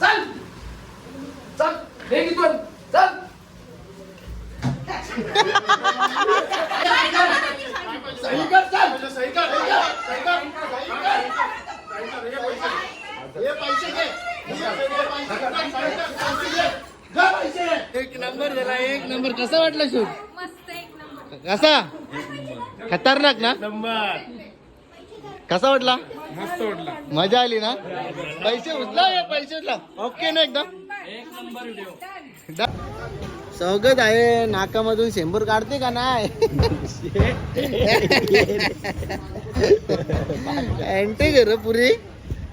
चल! चल चल! सही कर चल. सही कर सही कर पैसे एक नंबर झाला एक नंबर. कसा वाटला शूट? कसा? खतरनाक ना? नंबर कसा वाटला? मस्त वाटलं मजा आली ना? पैसे उचला या पैसे उचला. ओके ना एकदम? स्वागत आहे नाकामधून शेंबूर काढते का नाही? अँटे कर पुरी.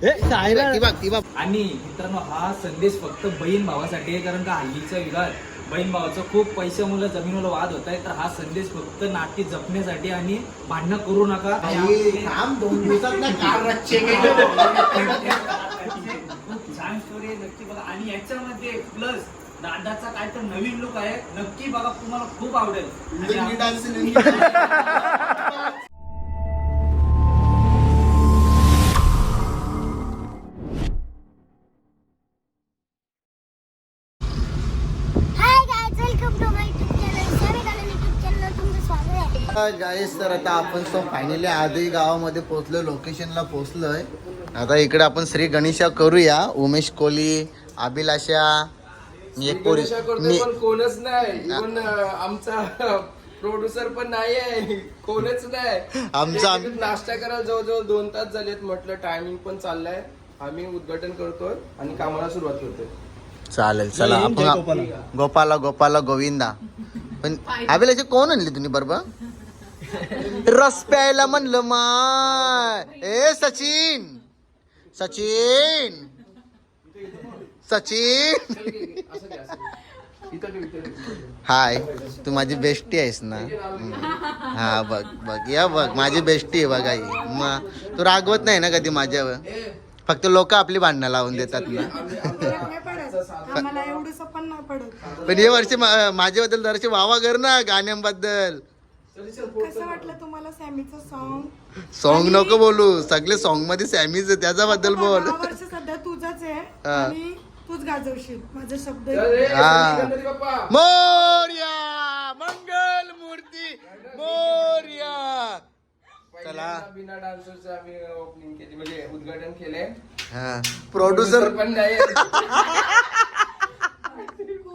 आणि मित्रांनो हा संदेश फक्त बहीण भावासाठी आहे कारण का हल्लीच्या युगात बहीण भावाचं खूप पैशामुळे जमिनीवर वाद होत आहे तर हा संदेश फक्त नाती जपण्यासाठी आणि भांडणं करू नका. काम दोन दिवसात ना कार रच्चे छान स्टोरी आहे नक्की बघा. आणि याच्यामध्ये प्लस दादाचा काय तर नवीन लुक आहे. नक्की बघा तुम्हाला खूप आवडेल. आणि गाईस तर आता आपण तो फायनली आधी गावामध्ये पोहोचलो लोकेशनला पोहोचलोय. आता इकडे आपण श्री गणेशा करूया. उमेश कोहली अभिलाषा मी एक पोरी मी पण कोणच नाही. इव्हन आमचा प्रोड्युसर पण नाही आहे कोणच नाही. आमचा- एक मिनिट नाश्ता करायला जवळजवळ दोन तास झालेत म्हटलं. टायमिंग पण चाललाय. आम्ही उद्घाटन करतोय आणि कामाला सुरुवात करतोय. चालेल चला. आपण गोपाला. गोपाला गोविंदा. पण अभिलाषा कोण आणली तुम्ही बरोबर? रस प्यायला म्हणलं माय. ए सचिन. सचिन. सचिन. हाय तू माझी बेस्टी आहेस ना. हा बघ बघ या बघ माझी बेस्टी आहे बघा ही मग तू रागवत नाही ना कधी माझ्यावर? फक्त लोक आपली भांडणं लावून देतात ना. पण हे वर्षी माझ्याबद्दल जराशी वावा कर ना गाण्यांबद्दल. कसं वाटलं तुम्हाला सॅमीचं सॉन्ग सॉन्ग नको बोलू. सगळे सॉन्गमध्ये सॅमीच आहे, त्याच्याबद्दल बोल. वर्ष सध्या तुझंच आहे हा. आणि तूच गाजवशील. माझे शब्द चल हा. मोर्या! मंगल मूर्ती! मोर्या! पहिल्यांदा बिना डान्सरचं आम्ही ओपनिंग केली म्हणजे उद्घाटन केले हा. प्रोड्युसर पण नाही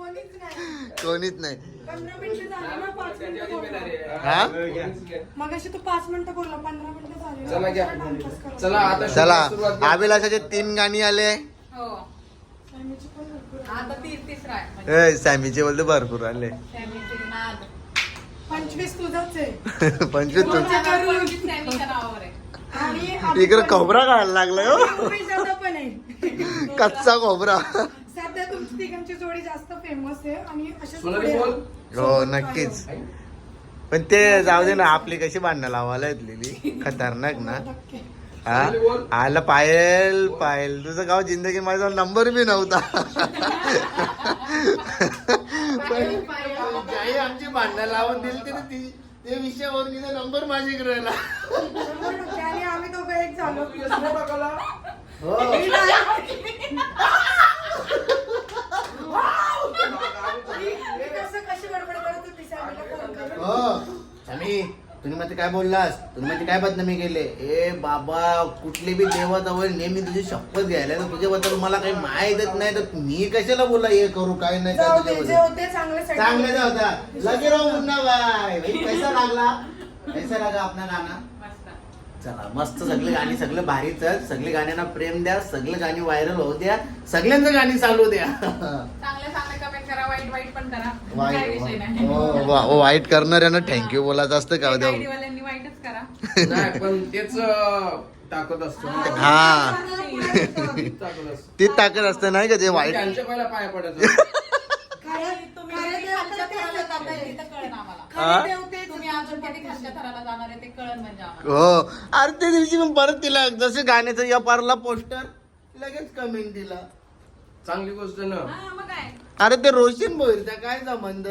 कोणीच नाही कोणीच नाही पंधरा मिनिटं झाली ना पाच त्याची मिनिटं बोलला. जिम्मेदारी आहे. हा? कोणीच नाही. मग अशी तू पाच मिनिटं बोलला पंधरा मिनिटं झाली ना. चला घ्या दुसरा डान्सच करा. चला आता चला सुरुवात करू. अभिलाषाचे तीन गाणी आले हो सॅमीची पण भरपूर. आता ती तिसरा आहे म्हणजे ए, सॅमीचे बोलते भरपूर आले सॅमीचे नाद पंचवीस तुझाच आहे पंचवीस तू तुमच्या करून. पंचवीस सॅमीच्या नावावर आहे आणि आम्ही इकडे खोबरा काढायला लागलाय हो उमेश दादा पण आहे कच्चा खोबरा तिघांची जोडी जास्त फेमस आहे आणि अशाच पुढे. हो नक्कीच. पण ते जाऊ दे ना आपली कशी भांडणं लावायला येतलेली? खतरनाक ना. नक्की. हा? आला पायल पायल. तुझं गाव जिंदगी माझा नंबर बी नव्हता. ज्याही आमची भांडणं लावून दिली तरी ती ते विषयावरून तिचा नंबर माझ्याकडे राहिला शंभर टक्के. आणि आम्ही दोघं एक झालो. बघायला. हो मी कसं कशी गडबड करत होती सॅमीला फोन करून हो समी मध्ये काय बोललास? तुम्ही मध्ये काय बदनामी केले? ए बाबा कुठली बी देवाजवळ नेहमी तुझी शपथ घ्यायला तर तुझ्याबद्दल मला काही माहीतच नाही तर मी कशाला बोला हे करू काय नाही जाऊ दे जे तुझ्याबद्दल होते चांगले होते. लगे राहू मुन्ना बाय भाई कैसा लागला. कैसा लागा आपला गाणं मस्त चला मस्त सगळे गाणी सगळे भारीच सगळे गाण्यांना प्रेम द्या सगळे गाणी व्हायरल होऊ द्या. सगळ्यांचं गाणी चालू द्या. चांगले. करा वाईट वाईट पण करा. काय विषय नाही. वाईट हो, वाईट करणाऱ्यांना थँक्यू बोलायचं असतं का उद्या वाईटच करा. नाही पण तेच अं, टाकत असतो हा. टाकत असतो ती ताकद असते नाही का ते वाईट? त्यांच्या पहिला पाया पडायचं. खरं- तुम्ही खरं किती देव खालच्या तर थराला त्याच्यात जाताय आहे. ते तर कळेल आम्हाला हा? खरं देव तेच तुम्ही अजून किती खालच्या थराला जाणार आहे ते कळण म्हणजे आम्हाला. हो. अरे त्या दिवशी मग परत तिला जसं गाण्याचं या पारला पोस्टर लगेच कमेंट दिला. चांगली गोष्ट ना. हा मग काय? अरे ते रोशन भोईरचा काय संबंध?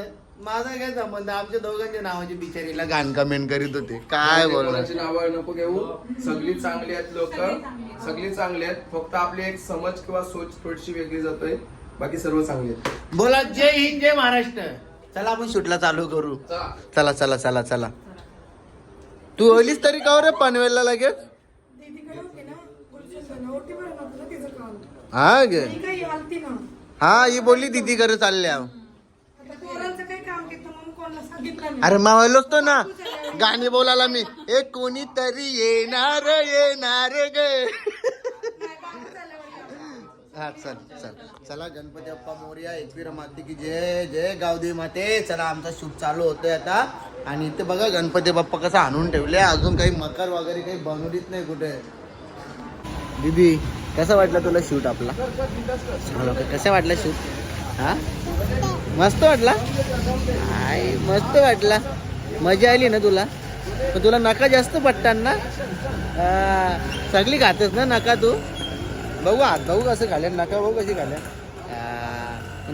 माझा काय संबंध? आमच्या दोघांच्या नावाची बिचारीला गाण कमेंट करीत होते. काय बोलणार? कोणाची नावं नको घेऊ सगळी चांगली आहेत लोक. सगळी चांगली आहेत. फक्त आपली एक समज किंवा सोच थोडीशी वेगळी जातोय. बाकी सर्व चांगली आहेत. बोला जय हिंद जय महाराष्ट्र. चला आपण शूटला चालू करू. चला. चला चला चला चला. तू ओलीस तरी का रे पनवेलला लगेच दीदीकडे होती ना गुलशन ओटी भरून होतं ना तिचं काम हा गे. ती काही आलती ना. हा ही बोलली दीदी घरी चालल्या. आता पोरांचं काही काम घेतं म्हणून कोणाला सांगितलं नाही. अरे मावलो असतो ना. गाणी बोलायला मी. ए कोणीतरी येणार येणार ग. नाही, हा चल चल. चला गणपती बाप्पा मोर्या एकवीर माते की जय जय गावदेवी माते. चला आमचा शूट चालू होतोय आता. आणि इथे बघा गणपती बाप्पा कसा आणून ठेवले. अजून काही मकर वगैरे काही बनवलीच नाही कुठे. दीदी कसं वाटलं तुला शूट आपला? कसं वाटलं कसा वाटला शूट? हा? मस्त वाटला? आय मस्त वाटला. मजा आली ना तुला? पण तुला नका जास्त पटतात ना? सगळी खातेस ना नका तू? बघू हात बघू कसं घाल्या नका बघू कशी घाल्या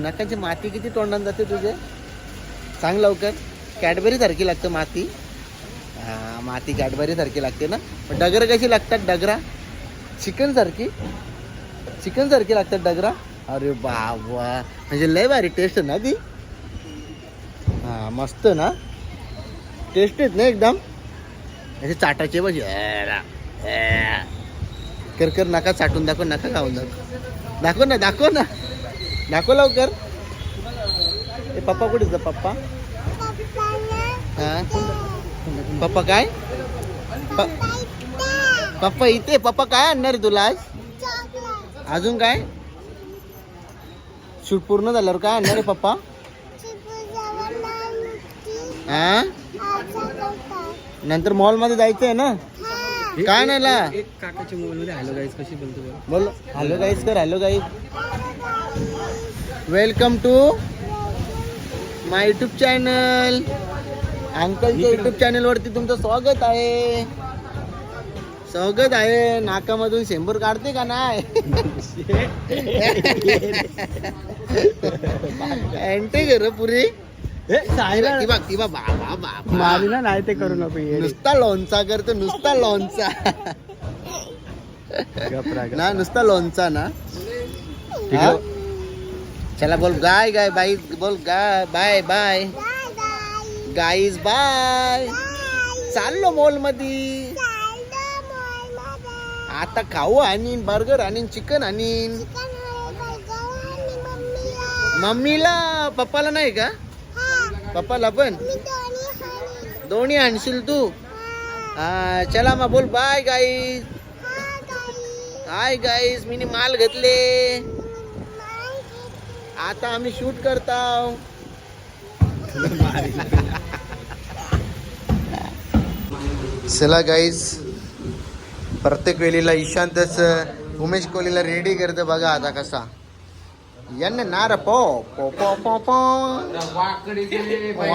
नकाची माती किती तोंडात जाते तुझे? सांग लवकर. कॅडबरी सारखी लागते माती. माती कॅडबरी सारखी लागते ना? पण डगर कशी लागतात? डगरा? चिकन सारखी? चिकन सारखी लागतात डगरा? अरे बाबा. म्हणजे लय भारी टेस्ट ना ती? हा मस्त ना? टेस्ट आहेत ना एकदम? असे चाटाचे बघ कर कर नका चाटून दाखव नका खाऊन दाखव. दाखव ना दाखव ना. दाखव लवकर. ए पप्पा कुठे जा पप्पा? हा? पप्पा काय? पप्पा इथे पप्पा काय आणणार तुला आज? अजून काय? शूट पूर्ण झाल्यावर काय आणणार आहे पप्पा? हा नंतर मॉलमध्ये जायचं आहे ना काय नाही ला काकाच्या मोबाईल मध्ये हॅलो गाईज कशी बोलतो बोल हॅलो गाईज कर hello guys welcome to my YouTube channel अंकलच्या YouTube channel वरती तुमचं स्वागत आहे. स्वागत आहे नाकामधून शेंबूर काढते का नाही? एंटे कर पुरी. ती बघ ती बघ बाबा बाबा ना नाही ते करू नको नुसता लोणचा करतो नुसता लोणचा. ना नुसता लोणचा ना. हा? चला बोल गाय गाय बाई बोल guy bye bye. Guys bye. चाललो मॉलमध्ये आता खाऊ आणीन बर्गर आणीन चिकन आणीन. मम्मीला. पप्पाला नाही का? पप्पाला पण? दोन्ही आणशील तू? हा. चला मग बोल बाय गाईज हाय गाईज मी माल घेतले. आता आम्ही शूट करताव. चला गाईज प्रत्येक वेळेला ईशांतच उमेश कोहलीला रेडी करते बघा आता कसा यांना नार पो पो पो पो पो वाकडे गेले. नाही,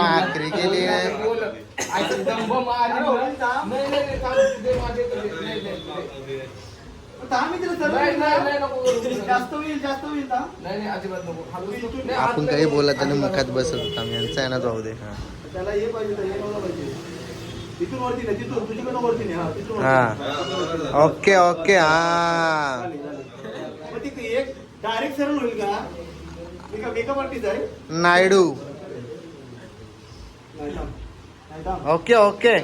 नाही, नाही. नाही, नाही, नाही. नाही, नाही, नाही, नाही नाही. नाही, आपण काही नाही. बोलत आणि मुखात बसत होता यांचा आहे ना जाऊ दे हा. त्याला हे पाहिजे तर हे नव्हतं पाहिजे तिथून वरती नाही तिथून तुझ्याकडनं वरती नाही हा तिथून वरती. हा ओके ओके हा झाली, झाली. मग ती एक डायरेक्ट सरळ होईल का मेकअप मेकअप आर्टिस्ट आहे नायडू नाही थांब. नाही थांब. ओके ओके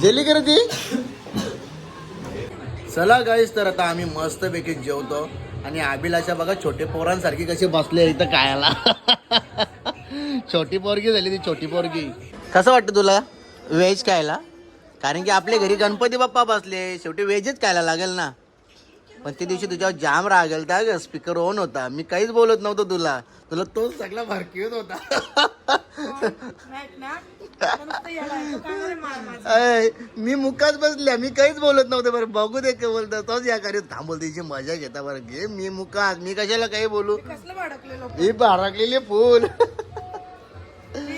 जेली कर ती चला गाईस तर आता आम्ही मस्त पैकी जेवतो आणि आबिलाच्या बघा छोटे पोरांसारखी कशी बसले इथं कायाला. छोटी पोरगी झाली ती छोटी पोरगी. कसं वाटतं तुला? व्हेज खायला? कारण की आपल्या घरी गणपती बाप्पा बसले शेवटी व्हेजच खायला लागेल ना. पण त्या दिवशी तुझ्यावर जाम राग आला त्या स्पीकर ऑन होता. मी काहीच बोलत नव्हतो तुला. तुला तोच सगळा भरकी येत होता? अय, मी मुखात बसल्या मी काहीच बोलत नव्हते. बरं बघू दे काय बोलतो. तोच या कार्य थांबवल त्याची मजा घेता बरं. घे मी मुखात मी कशाला काही बोलू? ही बाराकलेली फुल.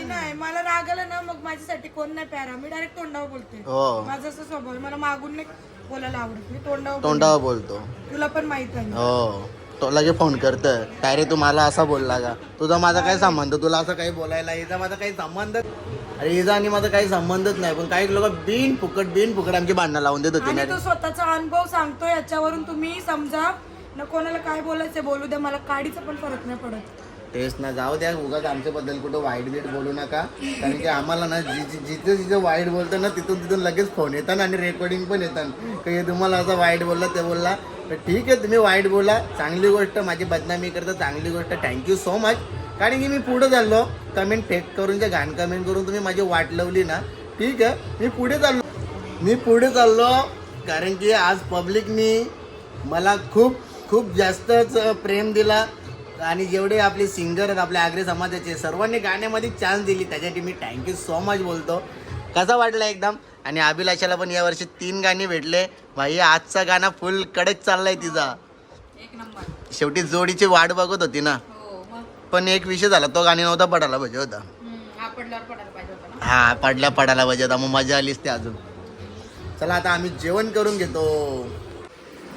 नाही मला राग आला ना मग माझ्यासाठी कोण नाही प्यारा? मी डायरेक्ट तोंडावर बोलते. हो. माझा असं स्वभाव. मला मागून नाही बोलायला आवडत मी तोंडावर तोंडावर बोलतो. तुला पण माहीत आहे हो. तो लगे फोन करत काय रे तू मला असा बोलला का? तुझा माझा काय संबंध तुला असं काही बोलायला हिचा माझा काही संबंध? अरे हिचा आणि माझा काही संबंधच नाही पण काही लोक बिन फुकट बिन फुकट आमची भांडणं लावून देत होती आणि ना तो स्वतःचा अनुभव सांगतो याच्यावरून तुम्ही समजा न कोणाला काय बोलायचं बोलू द्या मला काडीचा पण फरक नाही पडत. तेच ना जाऊ द्या उगाच आमच्याबद्दल कुठं वाईट बीट बोलू नका. कारण की आम्हाला ना जि- जिथे जिथे वाईट बोलतं ना तिथून तिथून लगेच फोन येतात आणि रेकॉर्डिंग पण येतात. काही तुम्हाला असं वाईट बोलला ते बोलला तर ठीक आहे तुम्ही वाईट बोला. चांगली गोष्ट माझी बदनामी करता चांगली गोष्ट. थँक्यू सो मच कारण की मी पुढे चाललो. कमेंट फेक करून जे घाण कमेंट करून तुम्ही माझी वाट लावली ना. ठीक आहे मी पुढे चाललो. मी पुढे चाललो कारण की आज पब्लिकनी मला खूप खूप जास्तच प्रेम दिला. आणि जेवढे आपले सिंगर आहेत आपल्या आग्रे समाजाचे सर्वांनी गाण्यामध्ये चान्स दिली. त्यासाठी मी थँक्यू सो मच बोलतो. कसा वाटला एकदम? आणि अभिलाषाला पण यावर्षी तीन गाणी भेटले. भाई आजचा गाणं फुल कडक चाललाय तिचा. शेवटी जोडीची वाट बघत होती ना. हो पण एक विषय झाला तो गाणी नव्हता पडायला पाहिजे होता. हा पडल्या पडायला पाहिजे होता मग मजा आलीच ते अजून चला आता आम्ही जेवण करून घेतो.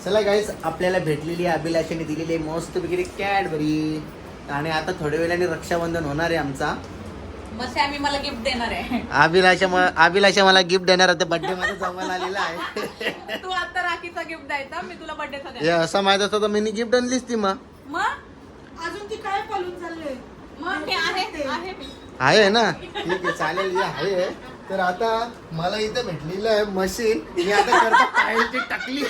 चला गाईस आपल्याला भेटलेली आहे अभिलाषाने दिलेली आहे मस्त वगैरे कॅडबरी. आणि आता थोड्या वेळाने रक्षाबंधन होणार आहे आमचा. मग आम्ही मला गिफ्ट देणार आहे. अभिलाषा म- अभिलाषा मला गिफ्ट देणार आहे बर्थडे मध्ये जवळ आलेला आहे. तू आता राखीचा गिफ्ट द्यायचा मी तुला बर्थडेचा हे द्यायचा असं माहीत असतं तर मी गिफ्ट आणलीच ती मग. मग? अजून ती काय पळून चालले मग हे आहे आहे मी आहे. ना? ठीक आहे चालेल आहे. तर आता मला इथं भेटलेलं आहे मशीन मी आता करता पायाची टाकली.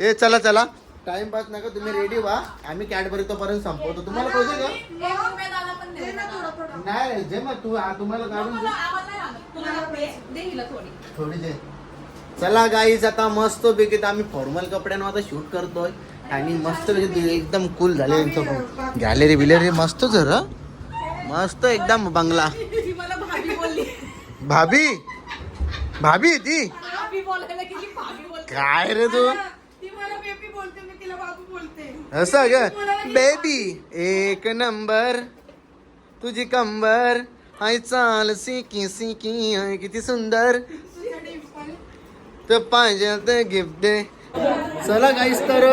ए चला चला. टाइमपास नका तुम्ही रेडी व्हा. आम्ही कॅडबरी तोपर्यंत संपवतो. तुम्हाला पाहिजे का? हे नाही जे मग तू. आ- तुम्हाला काढून थोडी. थोडी दे. चला गाईज आता मस्त पैकी आम्ही फॉर्मल कपड्यांवर आता शूट करतोय. आणि मस्त म्हणजे पैकी एकदम कूल झाले यांचं गॅलरी बिलेरी मस्त जर मस्त एकदम बंगला. भाभी? भाभी ती? काय रे तू? असं ग बेबी एक नंबर तुझी कंबर. हाय चाल सिकी सिकी हाय किती सुंदर. तर पाहिजे तर गिफ्ट दे. चला गाईस तर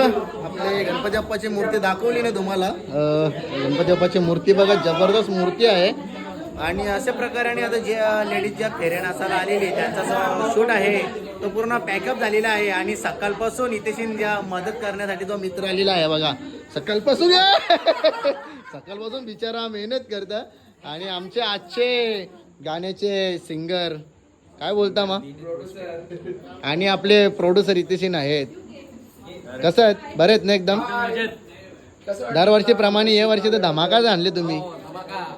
आपले गणपती बाप्पाची मूर्ती दाखवली ना तुम्हाला? गणपती बाप्पाची मूर्ती बघा जबरदस्त मूर्ती आहे. आणि अशा प्रकारे आता जे लेडीज ज्या फेऱ्या नाचायला आलेली त्यांचा शूट आहे तो पूर्ण पॅकअप झालेला आहे. आणि सकाळपासून इथेशी ज्या मदत करण्यासाठी जो मित्र आलेला आहे बघा सकाळपासून सकाळपासून बिचारा मेहनत करता. आणि आमचे आजचे गाण्याचे सिंगर काय बोलता मग आणि आपले प्रोड्युसर इथेशीन आहेत. कसं आहेत? बरे आहेत ना एकदम? दरवर्षी प्रमाणे या वर्षी तर धमाकाच आणले तुम्ही.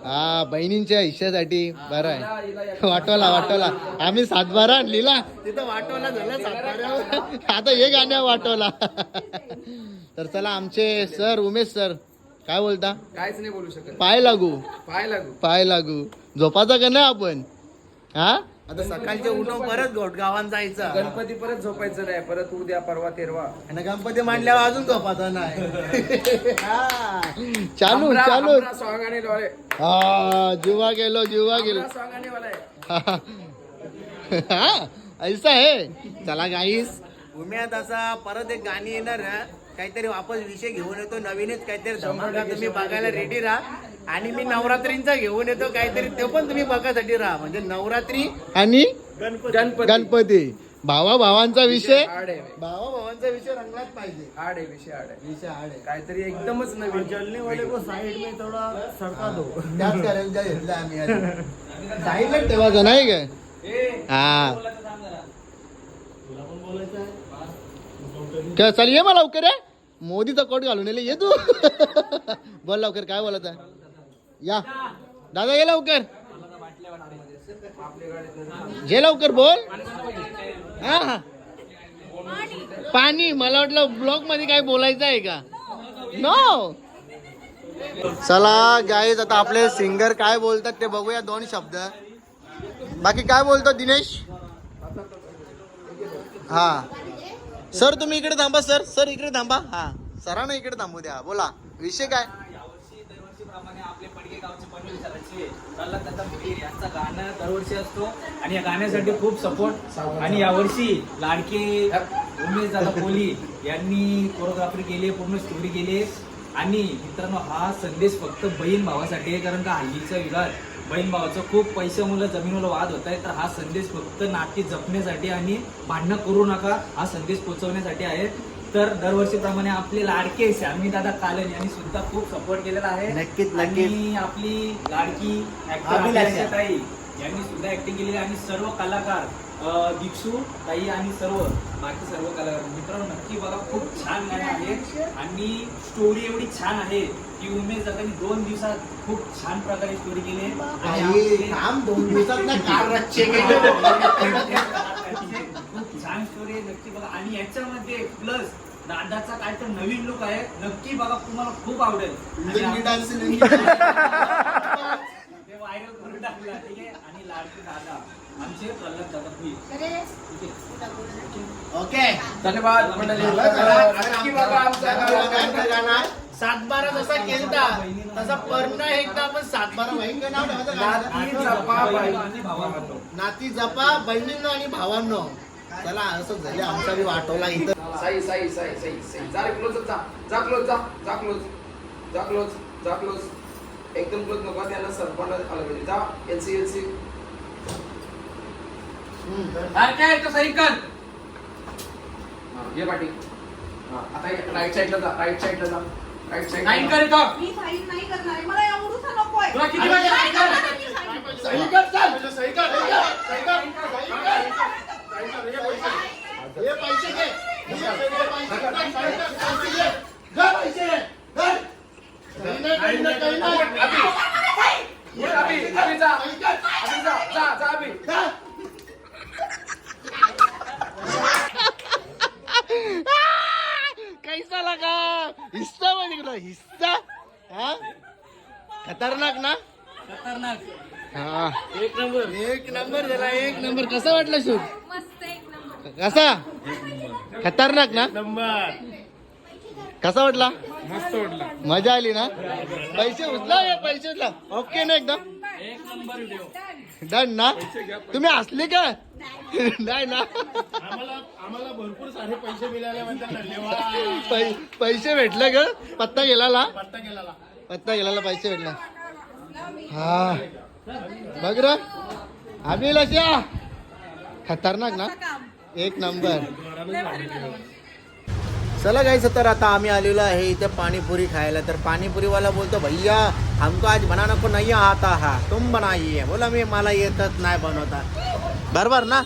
हा बहिणींच्या हिश्श्यासाठी बरं आहे. वाटोला वाटोला. आम्ही सातबारा आणलेला. तिथं वाटोला झालं सातबाऱ्यावर आता हे गाण्या वाटोला. तर चला आमचे सर उमेश सर काय बोलता? काहीच नाही बोलू शकत. पाय लागू. पाय लागू. पाय लागू. झोपाचा का नाही आपण? हा? आता सकाळचे उठून परत गावात जायचं. गणपती परत झोपायचं नाही परत उद्या परवा तेरवा. आणि गणपती मांडल्यावर अजून झोपाचा नाही. हा. चालू चालू. सॉंग आणि डोळे. हा जुवा गेलो जुवा गेलो. सॉंग आणि वाला हा. ऐसा आहे चला गाईस उम्यात असा परत एक गाणी येणार ना काहीतरी वापस विषय घेऊन येतो. नवीनच काहीतरी धमाका तुम्ही बघायला रेडी राहा. आणि मी नवरात्रींचा घेऊन येतो काहीतरी ते पण तुम्ही बघायसाठी राहा. म्हणजे नवरात्री आणि गणपती. गणपती. भावा भावांचा विषय आहे. भावा भावांचा विषय रंगलाच पाहिजे. आड आहे विषय आड आहे. विषय आड आहे. काहीतरी एकदमच नवीन त्याच करायला घेतलं आम्ही साईडला ठेवायचं नाही काय? हा. काय चल ये मला लवकर ये. मोदीचा कोट घालून येले ये तू. बोल लवकर काय बोलत आहे? या. दादा ये लवकर. जे लवकर बोल. हा हा. पाणी मला वाटलं ब्लॉगमध्ये काय बोलायचं आहे का? नो चला गाईज आता आपले सिंगर काय बोलतात ते बघूया दोन शब्द. बाकी काय बोलतो दिनेश? हा. सर तुम्ही इकडे थांबा सर. सर इकडे थांबा. हा. सरांना इकडे थांबू द्या. बोला. विषय काय? यावर्षी दरवर्षीप्रमाणे आपले गावचे सरांचे प्रल्हाद यांचा गाणं दरवर्षी असतो आणि या गाण्यासाठी खूप सपोर्ट आणि यावर्षी लाडके उमेश दादा कोहली यांनी कोरिओग्राफी केली पूर्ण स्टोरी केली. आणि मित्रांनो हा संदेश फक्त बहीण भावासाठी आहे कारण का हल्लीचा युगात बहीण भावाचं खूप पैशामुळे जमिनीवर वाद होत आहे तर हा संदेश फक्त नाती जपण्यासाठी आणि भांडणं करू नका हा संदेश पोहोचवण्यासाठी आहे. तर दरवर्षीप्रमाणे आपले लाडके श्यामी दादा कालन यांनी सुद्धा खूप सपोर्ट केलेला आहे. नक्कीच. आणि आपली लाडकी ऍक्टर यांनी सुद्धा ऍक्टिंग केलेली आहे. आणि सर्व कलाकार दीक्षू ताई आणि सर्व बाकी सर्व कलाकार. मित्रांनो नक्की बघा खूप छान गाणं आहे. आणि स्टोरी एवढी छान आहे की उमेश दादांनी दोन दिवसात खूप छान प्रकारे स्टोरी केली आहे. दोन दिवसात ना कार रच्चे खूप छान स्टोरी आहे नक्की बघा. आणि याच्यामध्ये प्लस दादाचा काय तर नवीन लुक आहे. नक्की बघा तुम्हाला खूप आवडेल. ते व्हायरल करून टाकला ठीक आहे? आणि लाडके दादा. आमचे प्रल्हाद दादा प्लीज ठीक आहे. ओके. धन्यवाद मंडळी. नक्की बघा आमचा गाणं. सातबारा जसा केलता तसा पर्ण एकदा आपण सातबारा बहीण नाव ठेवायचं नाती गाणं. जपा बाई. आणि भावाबद्दल. नाती जपा बहिणींनो आणि भावांनो. चला असं झाले. आमचा बी वाटवला इथं. साई साई साई साई साई. जा रे क्लोज जा. जा क्लोज जा. जा क्लोज जा क्लोज जा क्लोज एकदम क्लोज नको. त्यांना सरपण आलं पाहिजे. जा. एलसी काय तो सही कर ये पाठी हा, आता राईट साईडला जा राईट साईडला जा राईट साईड कर. मी नाही करणार आहे. मला एवढूसा नकोय. तुला किती पाहिजे? नाही साईन कर. करणार मी साईन. सही कर चल पहिलं सही कर सही कर सही कर सही कर सही कर हे पैसे हे पैसे घे हे पैसे घे सही कर पैसे घे जा पैसे घे सही नाही काही नाही काही नाही ये अभी अभी जा अभी जा जा जा अभी जा. कैसा लगा हिस्सा मध्ये गेला हिस्सा हा खतरनाक ना खतरनाक हा एक नंबर एक नंबर झाला एक नंबर कसा वाटला शूट मस्त एक नंबर. कसा खतरनाक ना नंबर कसा वाटला मस्त वाटला मजा आली ना पैसे उचला या पैसे उचला ओके ना एकदम एक नंबर व्हिडिओ डन ना? तुम्ही असले का? नाही ना? आम्हाला आम्हाला भरपूर सारे पैसे पै- पैसे भेटले ग. पत्ता गेला पत्ता गेला पत्ता गेला पैसे भेटला. हा. बघ र. अभिलाषा खतरनाक ना? एक नंबर. चला गाईस तर आता आम्ही आलेलो आहे इथे पाणीपुरी खायला. तर पाणीपुरीवाला बोलतो भैया हमको आज बनाना को नहीं आता हा तुम बनाइए. बोला मी मला येतच नाही बनवता बरोबर ना?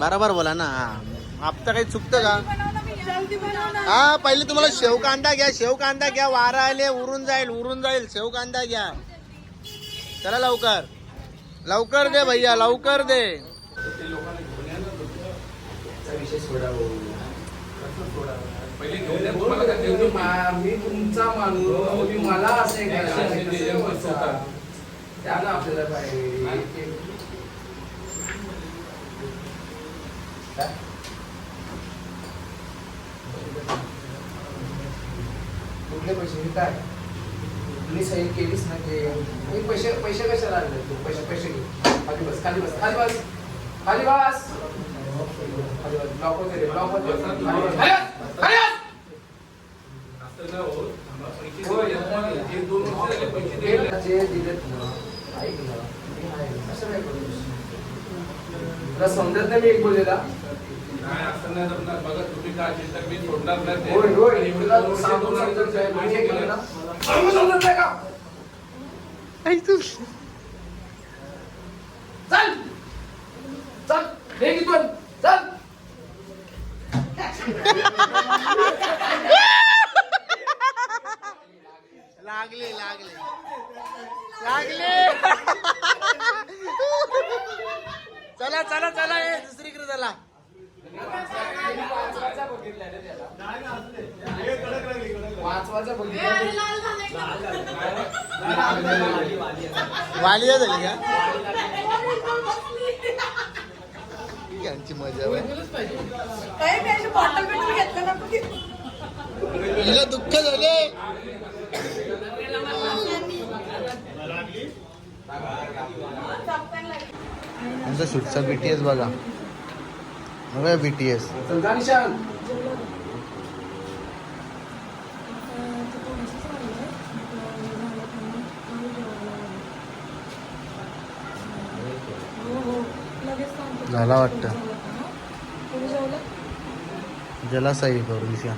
बरोबर बोला ना? हा आपलं काही चुकतं का जल्दी बनव ना हा पहिले तुम्हाला शेव कांदा घ्या शेव कांदा घ्या वारा आले उरून जाईल उरून जाईल शेव कांदा घ्या चला लवकर। लवकर दे भैया लवकर दे। मा- मी तुमचा माणूस तुम्ही मला असे आपल्याला पाहिजे? कुठले पैसे हे काय तुम्ही सही केलीच ना ते हे पैसे पैसे कशाला आणले? तू पैसे पैसे घे. खाली बस खाली बस खाली बस. खाली बस. खाली बस. ब्लॉक होते ब्लॉक होते खाली बस खाली बस खाली बस हे जे दिलेत ना. असं काय करू तुला समजत नाही मी एक बोललेला? होय होय. तुला सांगून समजत नाही मी हे केलं. ना सांगून समजत नाही का? चल. चल. हे इथून. असेल का यांची मजा हिला दुःख झाले आमचा सुटचा बीटीएस बघा. बघा बीटीएस झाला वाटतं. तुम्ही जेवलं? जला सही करू दिशा